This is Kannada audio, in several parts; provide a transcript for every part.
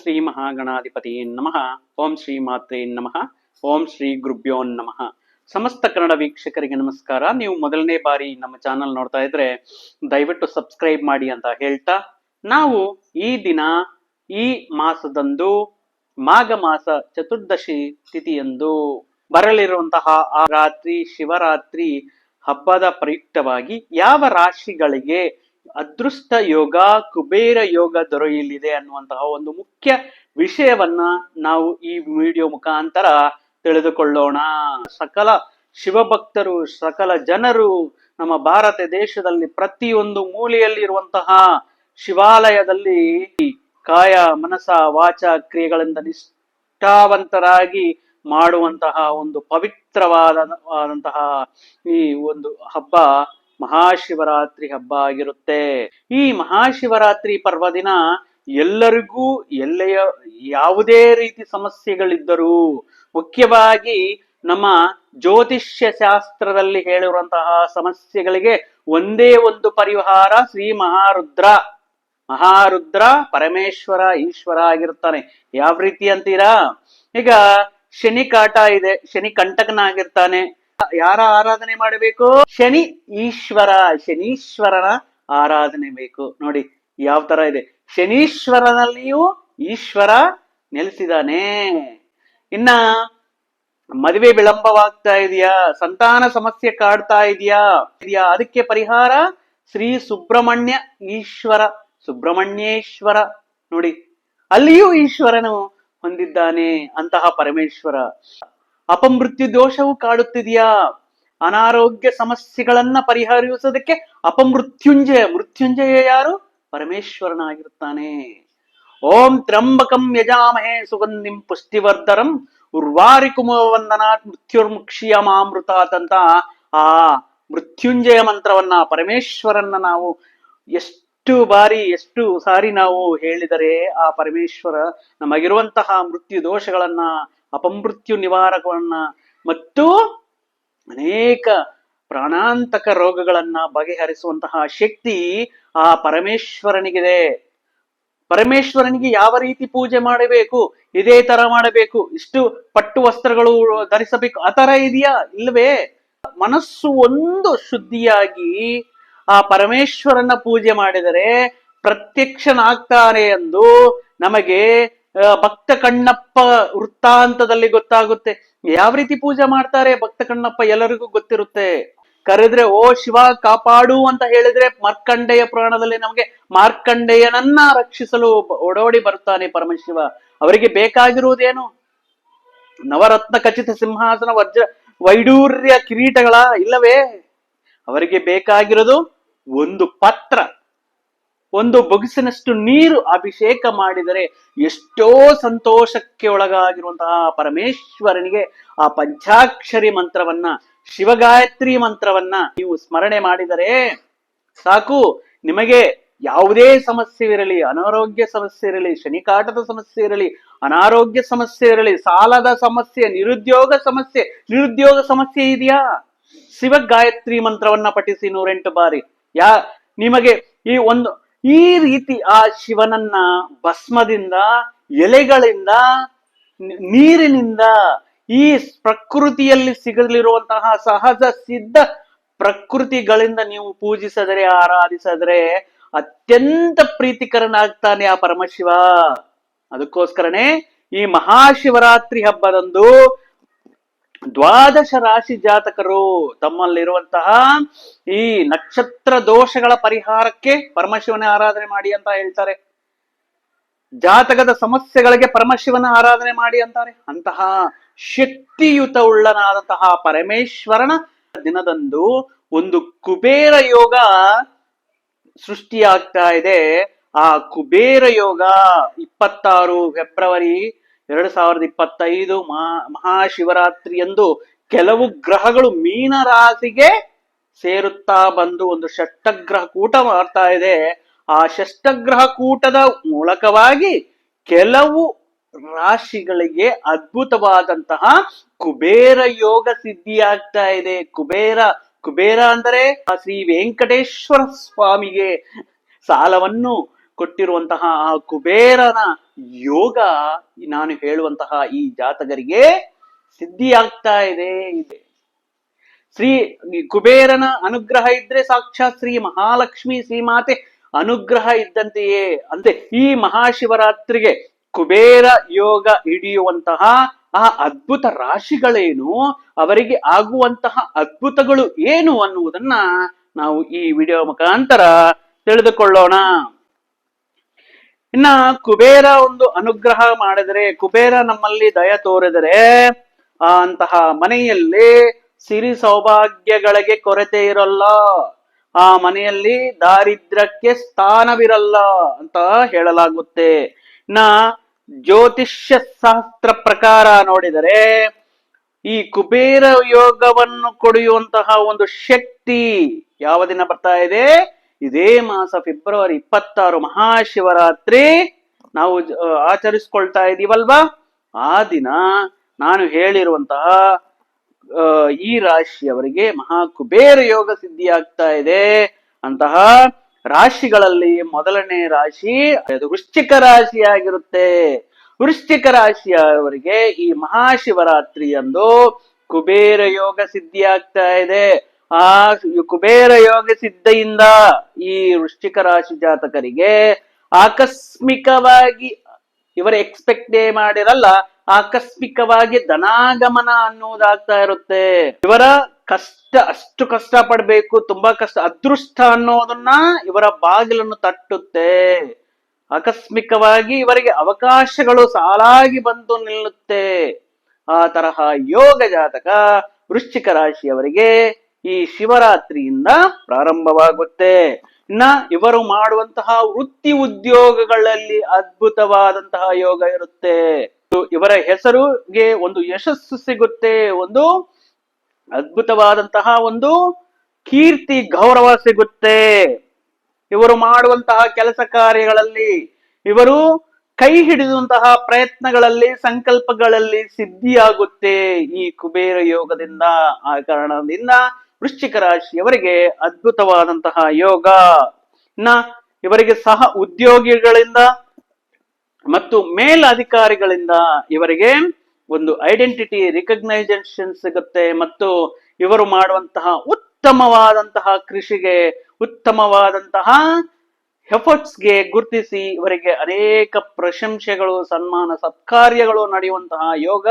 ಶ್ರೀ ಮಹಾಗಣಾಧಿಪತಿ ನಮಃ. ಓಂ ಶ್ರೀ ಮಾತ್ರೇ ನಮಃ. ಓಂ ಶ್ರೀ ಗುರುಭ್ಯೋ ನಮಃ. ಸಮಸ್ತ ಕನ್ನಡ ವೀಕ್ಷಕರಿಗೆ ನಮಸ್ಕಾರ. ನೀವು ಮೊದಲನೇ ಬಾರಿ ನಮ್ಮ ಚಾನಲ್ ನೋಡ್ತಾ ಇದ್ರೆ ದಯವಿಟ್ಟು ಸಬ್ಸ್ಕ್ರೈಬ್ ಮಾಡಿ ಅಂತ ಹೇಳ್ತಾ, ನಾವು ಈ ದಿನ ಈ ಮಾಸದಂದು ಮಾಘ ಮಾಸ ಚತುರ್ದಶಿ ತಿಥಿಯಂದು ಬರಲಿರುವಂತಹ ಆ ರಾತ್ರಿ ಶಿವರಾತ್ರಿ ಹಬ್ಬದ ಪ್ರಯುಕ್ತವಾಗಿ ಯಾವ ರಾಶಿಗಳಿಗೆ ಅದೃಷ್ಟ ಯೋಗ, ಕುಬೇರ ಯೋಗ ದೊರೆಯಲಿದೆ ಅನ್ನುವಂತಹ ಒಂದು ಮುಖ್ಯ ವಿಷಯವನ್ನ ನಾವು ಈ ವಿಡಿಯೋ ಮುಖಾಂತರ ತಿಳಿದುಕೊಳ್ಳೋಣ. ಸಕಲ ಶಿವಭಕ್ತರು, ಸಕಲ ಜನರು ನಮ್ಮ ಭಾರತ ದೇಶದಲ್ಲಿ ಪ್ರತಿಯೊಂದು ಮೂಲೆಯಲ್ಲಿರುವಂತಹ ಶಿವಾಲಯದಲ್ಲಿ ಕಾಯ, ಮನಸ, ವಾಚ ಕ್ರಿಯೆಗಳಿಂದ ನಿಷ್ಠಾವಂತರಾಗಿ ಮಾಡುವಂತಹ ಒಂದು ಪವಿತ್ರವಾದಂತಹ ಈ ಒಂದು ಹಬ್ಬ ಮಹಾಶಿವರಾತ್ರಿ ಹಬ್ಬ ಆಗಿರುತ್ತೆ. ಈ ಮಹಾಶಿವರಾತ್ರಿ ಪರ್ವ ದಿನ ಎಲ್ಲರಿಗೂ ಎಲ್ಲೆಯ ಯಾವುದೇ ರೀತಿ ಸಮಸ್ಯೆಗಳಿದ್ದರೂ ಮುಖ್ಯವಾಗಿ ನಮ್ಮ ಜ್ಯೋತಿಷ್ಯ ಶಾಸ್ತ್ರದಲ್ಲಿ ಹೇಳಿರುವಂತಹ ಸಮಸ್ಯೆಗಳಿಗೆ ಒಂದೇ ಒಂದು ಪರಿಹಾರ ಶ್ರೀ ಮಹಾರುದ್ರ. ಮಹಾರುದ್ರ ಪರಮೇಶ್ವರ ಈಶ್ವರ ಆಗಿರ್ತಾನೆ ಯಾವ ರೀತಿ ಅಂತೀರಾ? ಈಗ ಶನಿ ಕಾಟ ಇದೆ, ಶನಿ ಕಂಟಕನಾಗಿರ್ತಾನೆ. ಯಾರ ಆರಾಧನೆ ಮಾಡಬೇಕು? ಶನಿ ಈಶ್ವರ, ಶನೀಶ್ವರನ ಆರಾಧನೆ ಬೇಕು. ನೋಡಿ, ಯಾವ ತರ ಇದೆ? ಶನೀಶ್ವರನಲ್ಲಿಯೂ ಈಶ್ವರ ನೆಲೆಸಿದಾನೆ ಇನ್ನ ಮದುವೆ ವಿಳಂಬವಾಗ್ತಾ ಇದೆಯಾ? ಸಂತಾನ ಸಮಸ್ಯೆ ಕಾಡ್ತಾ ಇದೆಯಾ? ಇದೆಯಾ? ಅದಕ್ಕೆ ಪರಿಹಾರ ಶ್ರೀ ಸುಬ್ರಹ್ಮಣ್ಯ ಈಶ್ವರ, ಸುಬ್ರಹ್ಮಣ್ಯೇಶ್ವರ. ನೋಡಿ, ಅಲ್ಲಿಯೂ ಈಶ್ವರನು ಹೊಂದಿದ್ದಾನೆ ಅಂತಹ ಪರಮೇಶ್ವರ. ಅಪಮೃತ್ಯು ದೋಷವು ಕಾಡುತ್ತಿದೆಯಾ? ಅನಾರೋಗ್ಯ ಸಮಸ್ಯೆಗಳನ್ನ ಪರಿಹರಿಸೋದಕ್ಕೆ ಅಪಮೃತ್ಯುಂಜಯ, ಮೃತ್ಯುಂಜಯ ಯಾರು? ಪರಮೇಶ್ವರನಾಗಿರುತ್ತಾನೆ. ಓಂ ತ್ರಂಬಕಂ ಯಜಾಮಹೇ ಸುಗಂಧಿಂ ಪುಷ್ಟಿವರ್ಧರಂ ಉರ್ವಾರಿ ಕುಮವಂದನಾತ್ ಮೃತ್ಯುರ್ಮುಕ್ಷಿಯ ಮಾಮೃತ ಅಂತ ಆ ಮೃತ್ಯುಂಜಯ ಮಂತ್ರವನ್ನ ಪರಮೇಶ್ವರನ್ನ ನಾವು ಎಷ್ಟು ಬಾರಿ, ಎಷ್ಟು ಸಾರಿ ನಾವು ಹೇಳಿದರೆ ಆ ಪರಮೇಶ್ವರ ನಮಗಿರುವಂತಹ ಮೃತ್ಯು ದೋಷಗಳನ್ನ ಅಪಮೃತ್ಯು ನಿವಾರಕವನ್ನ ಮತ್ತು ಅನೇಕ ಪ್ರಾಣಾಂತಕ ರೋಗಗಳನ್ನ ಬಗೆಹರಿಸುವಂತಹ ಶಕ್ತಿ ಆ ಪರಮೇಶ್ವರನಿಗಿದೆ. ಪರಮೇಶ್ವರನಿಗೆ ಯಾವ ರೀತಿ ಪೂಜೆ ಮಾಡಬೇಕು, ಇದೇ ತರ ಮಾಡಬೇಕು, ಇಷ್ಟು ಪಟ್ಟು ವಸ್ತ್ರಗಳು ಧರಿಸಬೇಕು, ಆ ತರ ಇದೆಯಾ? ಇಲ್ವೇ? ಮನಸ್ಸು ಒಂದು ಶುದ್ಧಿಯಾಗಿ ಆ ಪರಮೇಶ್ವರನ ಪೂಜೆ ಮಾಡಿದರೆ ಪ್ರತ್ಯಕ್ಷನಾಗ್ತಾನೆ ಎಂದು ನಮಗೆ ಭಕ್ತ ಕಣ್ಣಪ್ಪ ವೃತ್ತಾಂತದಲ್ಲಿ ಗೊತ್ತಾಗುತ್ತೆ. ಯಾವ ರೀತಿ ಪೂಜೆ ಮಾಡ್ತಾರೆ ಭಕ್ತ ಕಣ್ಣಪ್ಪ ಎಲ್ಲರಿಗೂ ಗೊತ್ತಿರುತ್ತೆ. ಕರೆದ್ರೆ, ಓ ಶಿವ, ಕಾಪಾಡು ಅಂತ ಹೇಳಿದ್ರೆ ಮಾರ್ಕಂಡೆಯ ಪುರಾಣದಲ್ಲಿ ನಮಗೆ ಮಾರ್ಕಂಡೆಯನನ್ನ ರಕ್ಷಿಸಲು ಓಡೋಡಿ ಬರ್ತಾನೆ ಪರಮಶಿವ. ಅವರಿಗೆ ಬೇಕಾಗಿರುವುದೇನು? ನವರತ್ನ ಖಚಿತ ಸಿಂಹಾಸನ, ವಜ್ರ, ವೈಡೂರ್ಯ ಕಿರೀಟಗಳ ಇಲ್ಲವೇ? ಅವರಿಗೆ ಬೇಕಾಗಿರೋದು ಒಂದು ಪತ್ರ. ಒಂದು ಬೊಗಸಿನಷ್ಟು ನೀರು ಅಭಿಷೇಕ ಮಾಡಿದರೆ ಎಷ್ಟೋ ಸಂತೋಷಕ್ಕೆ ಒಳಗಾಗಿರುವಂತಹ ಪರಮೇಶ್ವರನಿಗೆ ಆ ಪಂಚಾಕ್ಷರಿ ಮಂತ್ರವನ್ನ, ಶಿವಗಾಯತ್ರಿ ಮಂತ್ರವನ್ನ ನೀವು ಸ್ಮರಣೆ ಮಾಡಿದರೆ ಸಾಕು. ನಿಮಗೆ ಯಾವುದೇ ಸಮಸ್ಯೆ ಇರಲಿ, ಅನಾರೋಗ್ಯ ಸಮಸ್ಯೆ ಇರಲಿ, ಶನಿಕಾಟದ ಸಮಸ್ಯೆ ಇರಲಿ, ಅನಾರೋಗ್ಯ ಸಮಸ್ಯೆ ಇರಲಿ, ಸಾಲದ ಸಮಸ್ಯೆ, ನಿರುದ್ಯೋಗ ಸಮಸ್ಯೆ ನಿರುದ್ಯೋಗ ಸಮಸ್ಯೆ ಇದೆಯಾ? ಶಿವ ಗಾಯತ್ರಿ ಮಂತ್ರವನ್ನ ಪಠಿಸಿ ನೂರೆಂಟು ಬಾರಿ. ಯಾ, ನಿಮಗೆ ಈ ಒಂದು ಈ ರೀತಿ ಆ ಶಿವನನ್ನ ಭಸ್ಮದಿಂದ, ಎಲೆಗಳಿಂದ ನೀರಿನಿಂದ ಈ ಪ್ರಕೃತಿಯಲ್ಲಿ ಸಿಗಲಿರುವಂತಹ ಸಹಜ ಸಿದ್ಧ ಪ್ರಕೃತಿಗಳಿಂದ ನೀವು ಪೂಜಿಸಿದರೆ, ಆರಾಧಿಸಿದ್ರೆ ಅತ್ಯಂತ ಪ್ರೀತಿಕರನಾಗ್ತಾನೆ ಆ ಪರಮಶಿವ. ಅದಕ್ಕೋಸ್ಕರನೇ ಈ ಮಹಾಶಿವರಾತ್ರಿ ಹಬ್ಬದಂದು ದ್ವಾದಶ ರಾಶಿ ಜಾತಕರು ತಮ್ಮಲ್ಲಿರುವಂತಹ ಈ ನಕ್ಷತ್ರ ದೋಷಗಳ ಪರಿಹಾರಕ್ಕೆ ಪರಮಶಿವನ ಆರಾಧನೆ ಮಾಡಿ ಅಂತ ಹೇಳ್ತಾರೆ. ಜಾತಕದ ಸಮಸ್ಯೆಗಳಿಗೆ ಪರಮಶಿವನ ಆರಾಧನೆ ಮಾಡಿ ಅಂತಾರೆ. ಅಂತಹ ಶಕ್ತಿಯುತ ಉಳ್ಳನಾದಂತಹ ಪರಮೇಶ್ವರನ ದಿನದಂದು ಒಂದು ಕುಬೇರ ಯೋಗ ಸೃಷ್ಟಿಯಾಗ್ತಾ ಇದೆ. ಆ ಕುಬೇರ ಯೋಗ ಇಪ್ಪತ್ತಾರು ಫೆಬ್ರವರಿ ಎರಡು ಸಾವಿರದ ಇಪ್ಪತ್ತೈದು ಮಹಾ ಮಹಾಶಿವರಾತ್ರಿಯಂದು ಕೆಲವು ಗ್ರಹಗಳು ಮೀನ ರಾಶಿಗೆ ಸೇರುತ್ತಾ ಬಂದು ಒಂದು ಷಷ್ಟಗ್ರಹ ಕೂಟ ಮಾಡ್ತಾ ಇದೆ. ಆ ಷಷ್ಟಗ್ರಹ ಕೂಟದ ಮೂಲಕವಾಗಿ ಕೆಲವು ರಾಶಿಗಳಿಗೆ ಅದ್ಭುತವಾದಂತಹ ಕುಬೇರ ಯೋಗ ಸಿದ್ಧಿಯಾಗ್ತಾ ಇದೆ. ಕುಬೇರ ಕುಬೇರ ಅಂದರೆ ಶ್ರೀ ವೆಂಕಟೇಶ್ವರ ಸ್ವಾಮಿಗೆ ಸಾಲವನ್ನು ಕೊಟ್ಟಿರುವಂತಹ ಆ ಕುಬೇರನ ಯೋಗ ನಾನು ಹೇಳುವಂತಹ ಈ ಜಾತಕರಿಗೆ ಸಿದ್ಧಿಯಾಗ್ತಾ ಇದೆ. ಇದೆ ಶ್ರೀ ಕುಬೇರನ ಅನುಗ್ರಹ ಇದ್ರೆ ಸಾಕ್ಷಾತ್ ಶ್ರೀ ಮಹಾಲಕ್ಷ್ಮಿ ಶ್ರೀಮಾತೆ ಅನುಗ್ರಹ ಇದ್ದಂತೆಯೇ. ಅಂತೆ ಈ ಮಹಾಶಿವರಾತ್ರಿಗೆ ಕುಬೇರ ಯೋಗ ಹಿಡಿಯುವಂತಹ ಆ ಅದ್ಭುತ ರಾಶಿಗಳೇನು, ಅವರಿಗೆ ಆಗುವಂತಹ ಅದ್ಭುತಗಳು ಏನು ಅನ್ನುವುದನ್ನ ನಾವು ಈ ವಿಡಿಯೋ ಮುಖಾಂತರ ತಿಳಿದುಕೊಳ್ಳೋಣ. ಇನ್ನ ಕುಬೇರ ಒಂದು ಅನುಗ್ರಹ ಮಾಡಿದರೆ, ಕುಬೇರ ನಮ್ಮಲ್ಲಿ ದಯ ತೋರಿದರೆ ಅಂತಹ ಮನೆಯಲ್ಲಿ ಸಿರಿ ಸೌಭಾಗ್ಯಗಳಿಗೆ ಕೊರತೆ ಇರಲ್ಲ. ಆ ಮನೆಯಲ್ಲಿ ದಾರಿದ್ರ್ಯಕ್ಕೆ ಸ್ಥಾನವಿರಲ್ಲ ಅಂತ ಹೇಳಲಾಗುತ್ತೆ. ಇನ್ನ ಜ್ಯೋತಿಷ್ಯ ಶಾಸ್ತ್ರ ಪ್ರಕಾರ ನೋಡಿದರೆ, ಈ ಕುಬೇರ ಯೋಗವನ್ನು ಕೊಡೆಯುವಂತಹ ಒಂದು ಶಕ್ತಿ ಯಾವ ದಿನ ಬರ್ತಾ ಇದೆ? ಇದೇ ಮಾಸ ಫೆಬ್ರವರಿ ಇಪ್ಪತ್ತಾರು ಮಹಾಶಿವರಾತ್ರಿ ನಾವು ಆಚರಿಸ್ಕೊಳ್ತಾ ಇದೀವಲ್ವಾ? ಆ ದಿನ ನಾನು ಹೇಳಿರುವಂತಹ ಈ ರಾಶಿಯವರಿಗೆ ಮಹಾ ಕುಬೇರ ಯೋಗ ಸಿದ್ಧಿ ಆಗ್ತಾ ಇದೆ ಅಂತಹ ರಾಶಿಗಳಲ್ಲಿ ಮೊದಲನೇ ರಾಶಿ ಅದು ವೃಶ್ಚಿಕ ರಾಶಿಯಾಗಿರುತ್ತೆ. ವೃಶ್ಚಿಕ ರಾಶಿಯವರಿಗೆ ಈ ಮಹಾಶಿವರಾತ್ರಿಯಂದು ಕುಬೇರ ಯೋಗ ಸಿದ್ಧಿ ಆಗ್ತಾ ಇದೆ. ಆ ಕುಬೇರ ಯೋಗ ಸಿದ್ಧಿಯಿಂದ ಈ ವೃಶ್ಚಿಕ ರಾಶಿ ಜಾತಕರಿಗೆ ಆಕಸ್ಮಿಕವಾಗಿ, ಇವರ ಎಕ್ಸ್ಪೆಕ್ಟೇ ಮಾಡಿರಲ್ಲ, ಆಕಸ್ಮಿಕವಾಗಿ ಧನಾಗಮನ ಅನ್ನೋದಾಗ್ತಾ ಇರುತ್ತೆ. ಇವರ ಕಷ್ಟ, ಅಷ್ಟು ಕಷ್ಟ ಪಡ್ಬೇಕು ತುಂಬಾ ಕಷ್ಟ, ಅದೃಷ್ಟ ಅನ್ನೋದನ್ನ ಇವರ ಬಾಗಿಲನ್ನು ತಟ್ಟುತ್ತೆ. ಆಕಸ್ಮಿಕವಾಗಿ ಇವರಿಗೆ ಅವಕಾಶಗಳು ಸಾಲಾಗಿ ಬಂದು ನಿಲ್ಲುತ್ತೆ. ಆ ತರಹ ಯೋಗ ಜಾತಕ ವೃಶ್ಚಿಕ ರಾಶಿಯವರಿಗೆ ಈ ಶಿವರಾತ್ರಿಯಿಂದ ಪ್ರಾರಂಭವಾಗುತ್ತೆ. ಇನ್ನ ಇವರು ಮಾಡುವಂತಹ ವೃತ್ತಿ ಉದ್ಯೋಗಗಳಲ್ಲಿ ಅದ್ಭುತವಾದಂತಹ ಯೋಗ ಇರುತ್ತೆ. ಇವರ ಹೆಸರುಗೆ ಒಂದು ಯಶಸ್ಸು ಸಿಗುತ್ತೆ. ಒಂದು ಅದ್ಭುತವಾದಂತಹ ಒಂದು ಕೀರ್ತಿ, ಗೌರವ ಸಿಗುತ್ತೆ. ಇವರು ಮಾಡುವಂತಹ ಕೆಲಸ ಕಾರ್ಯಗಳಲ್ಲಿ, ಇವರು ಕೈ ಹಿಡಿದಂತಹ ಪ್ರಯತ್ನಗಳಲ್ಲಿ, ಸಂಕಲ್ಪಗಳಲ್ಲಿ ಸಿದ್ಧಿಯಾಗುತ್ತೆ ಈ ಕುಬೇರ ಯೋಗದಿಂದ. ಆ ಕಾರಣದಿಂದ ವೃಶ್ಚಿಕ ರಾಶಿಯವರಿಗೆ ಅದ್ಭುತವಾದಂತಹ ಯೋಗ. ಇನ್ನ ಇವರಿಗೆ ಸಹ ಉದ್ಯೋಗಿಗಳಿಂದ ಮತ್ತು ಮೇಲಧಿಕಾರಿಗಳಿಂದ ಇವರಿಗೆ ಒಂದು ಐಡೆಂಟಿಟಿ ರಿಕಗ್ನೈಸೇಷನ್ ಸಿಗುತ್ತೆ ಮತ್ತು ಇವರು ಮಾಡುವಂತಹ ಉತ್ತಮವಾದಂತಹ ಕೃಷಿಗೆ ಉತ್ತಮವಾದಂತಹ ಎಫರ್ಟ್ಸ್ಗೆ ಗುರುತಿಸಿ ಇವರಿಗೆ ಅನೇಕ ಪ್ರಶಂಸೆಗಳು, ಸನ್ಮಾನ, ಸತ್ಕಾರ್ಯಗಳು ನಡೆಯುವಂತಹ ಯೋಗ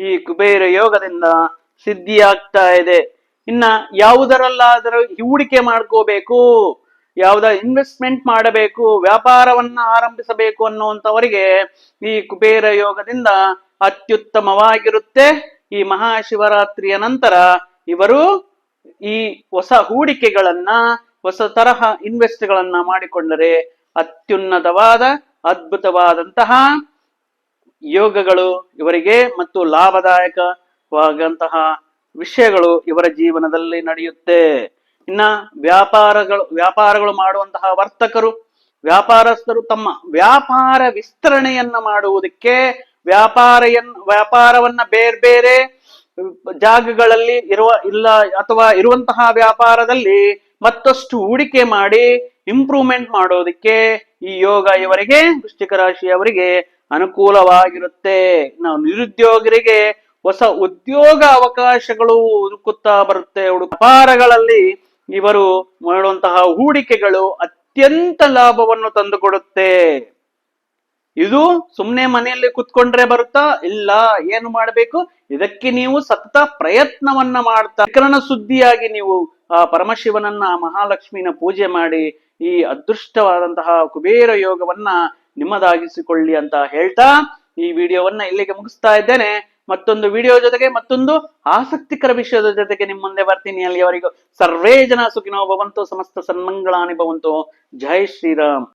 ಈ ಕುಬೇರ ಯೋಗದಿಂದ ಸಿದ್ಧಿಯಾಗ್ತಾ ಇದೆ. ಇನ್ನ ಯಾವುದರಲ್ಲಾದರೂ ಹೂಡಿಕೆ ಮಾಡ್ಕೋಬೇಕು, ಯಾವುದ ಇನ್ವೆಸ್ಟ್ಮೆಂಟ್ ಮಾಡಬೇಕು, ವ್ಯಾಪಾರವನ್ನ ಆರಂಭಿಸಬೇಕು ಅನ್ನುವಂಥವರಿಗೆ ಈ ಕುಬೇರ ಯೋಗದಿಂದ ಅತ್ಯುತ್ತಮವಾಗಿರುತ್ತೆ. ಈ ಮಹಾಶಿವರಾತ್ರಿಯ ನಂತರ ಇವರು ಈ ಹೊಸ ಹೂಡಿಕೆಗಳನ್ನ, ಹೊಸ ತರಹ ಇನ್ವೆಸ್ಟ್ ಗಳನ್ನ ಮಾಡಿಕೊಂಡರೆ ಅತ್ಯುನ್ನತವಾದ, ಅದ್ಭುತವಾದಂತಹ ಯೋಗಗಳು ಇವರಿಗೆ ಮತ್ತು ಲಾಭದಾಯಕವಾದಂತಹ ವಿಷಯಗಳು ಇವರ ಜೀವನದಲ್ಲಿ ನಡೆಯುತ್ತೆ. ಇನ್ನ ವ್ಯಾಪಾರಗಳು ವ್ಯಾಪಾರಗಳು ಮಾಡುವಂತಹ ವರ್ತಕರು, ವ್ಯಾಪಾರಸ್ಥರು ತಮ್ಮ ವ್ಯಾಪಾರ ವಿಸ್ತರಣೆಯನ್ನ ಮಾಡುವುದಕ್ಕೆ ವ್ಯಾಪಾರಯನ್, ವ್ಯಾಪಾರವನ್ನ ಬೇರೆ ಬೇರೆ ಜಾಗಗಳಲ್ಲಿ ಇರುವ, ಇಲ್ಲ ಅಥವಾ ಇರುವಂತಹ ವ್ಯಾಪಾರದಲ್ಲಿ ಮತ್ತಷ್ಟು ಹೂಡಿಕೆ ಮಾಡಿ ಇಂಪ್ರೂವ್ಮೆಂಟ್ ಮಾಡೋದಕ್ಕೆ ಈ ಯೋಗ ಇವರಿಗೆ, ವೃಶ್ಚಿಕ ರಾಶಿಯವರಿಗೆ ಅನುಕೂಲವಾಗಿರುತ್ತೆ. ನಾವು ನಿರುದ್ಯೋಗರಿಗೆ ಹೊಸ ಉದ್ಯೋಗ ಅವಕಾಶಗಳು ಹುಡುಕುತ್ತಾ ಬರುತ್ತೆ ವ್ಯಾಪಾರಗಳಲ್ಲಿ ಇವರು ಮಾಡುವಂತಹ ಹೂಡಿಕೆಗಳು ಅತ್ಯಂತ ಲಾಭವನ್ನು ತಂದುಕೊಡುತ್ತೆ. ಇದು ಸುಮ್ಮನೆ ಮನೆಯಲ್ಲಿ ಕುತ್ಕೊಂಡ್ರೆ ಬರುತ್ತಾ? ಇಲ್ಲ, ಏನು ಮಾಡಬೇಕು? ಇದಕ್ಕೆ ನೀವು ಸತತ ಪ್ರಯತ್ನವನ್ನ ಮಾಡ್ತಾ ವಿಕರಣ ಸುದ್ದಿಯಾಗಿ ನೀವು ಆ ಪರಮಶಿವನನ್ನ, ಮಹಾಲಕ್ಷ್ಮಿನ ಪೂಜೆ ಮಾಡಿ ಈ ಅದೃಷ್ಟವಾದಂತಹ ಕುಬೇರ ಯೋಗವನ್ನ ನಿಮ್ಮದಾಗಿಸಿಕೊಳ್ಳಿ ಅಂತ ಹೇಳ್ತಾ ಈ ವಿಡಿಯೋವನ್ನ ಇಲ್ಲಿಗೆ ಮುಗಿಸ್ತಾ ಇದ್ದೇನೆ. ಮತ್ತೊಂದು ವಿಡಿಯೋ ಜೊತೆಗೆ ಮತ್ತೊಂದು ಆಸಕ್ತಿಕರ ವಿಷಯದ ಜೊತೆಗೆ ನಿಮ್ಮ ಮುಂದೆ ಬರ್ತೀನಿ. ಅಲ್ಲಿಯವರೆಗೂ ಸರ್ವೇ ಜನ ಸುಖಿನೋ ಭವಂತು, ಸಮಸ್ತ ಸನ್ಮಂಗಳಾನಿ ಭವಂತು. ಜೈ ಶ್ರೀರಾಮ್.